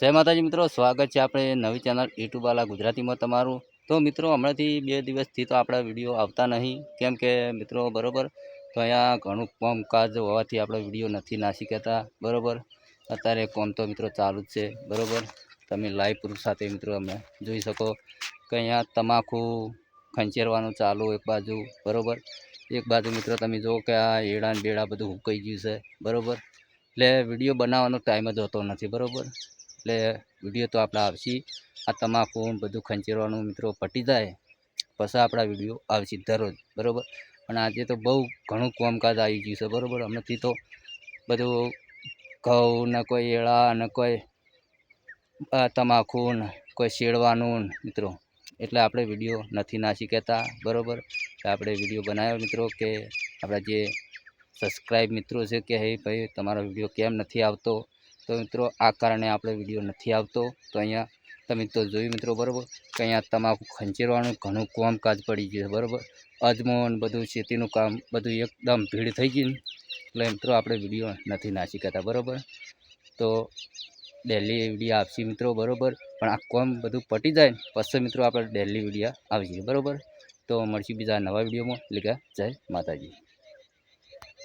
જય માતાજી મિત્રો, સ્વાગત છે આપણે નવી ચેનલ યુટ્યુબવાલા ગુજરાતીમાં તમારું. તો મિત્રો, હમણાંથી બે દિવસથી તો આપણા વીડિયો આવતા નહીં. કેમ કે મિત્રો, બરાબર? તો અહીંયા ઘણું કામકાજ હોવાથી આપણે વીડિયો નથી નાસી કહેતા. બરાબર? અત્યારે કોમ તો મિત્રો ચાલુ જ છે. બરાબર? તમે લાઈવ પ્રૂફ સાથે મિત્રો અમે જોઈ શકો કે અહીંયા તમાકુ ખંચેરવાનું ચાલુ એક બાજુ. બરાબર? એક બાજુ મિત્રો, તમે જુઓ કે આ એડા ને બેડા બધું હુકાઈ ગયું છે. બરાબર? એટલે વીડિયો બનાવવાનો ટાઈમ જ હોતો નથી. બરાબર? એટલે વીડિયો તો આપણા આવશે. આ તમાકુ, બધું ખંચેરવાનું મિત્રો પટી જાય. પછી આપણા વીડિયો આવશે દરરોજ, બરાબર? અને આજે તો બહુ ઘણું કામકાજ આવી ગયું છે, બરાબર? હમણાંથી તો બધું ઘઉં ને કોઈ એળા ને કોઈ તમાકુ ને કોઈ શેડવાનું મિત્રો. એટલે આપણે વીડિયો નથી નાસી કહેતા બરાબર? આપણે વીડિયો બનાવ્યો મિત્રો કે આપણા જે સબસ્ક્રાઈબ મિત્રો છે કે, હે ભાઈ, તમારો વીડિયો કેમ નથી આવતો? તો મિત્રો, આ કારણે આપણે વીડિયો નથી આવતો. તો અહીંયા, તમે તો જોયું મિત્રો, બરાબર? કે અહીંયા તમાકુ ખંચેરવાનું ઘણું કામકાજ પડી ગયું છે, બરાબર? અજમો બધું ખેતીનું કામ, બધું એકદમ ભીડ થઈ ગઈ એટલે મિત્રો, આપણે વીડિયો નથી નાસી કરતા બરાબર? તો ડેલી વિડીયા આપશે મિત્રો, બરાબર? પણ આ કોમ બધું પટી જાય પછી મિત્રો આપણે ડેલી વિડીયા આવી જઈએ, બરાબર? તો મળશું બીજા નવા વિડીયોમાં. એટલે કે જય માતાજી.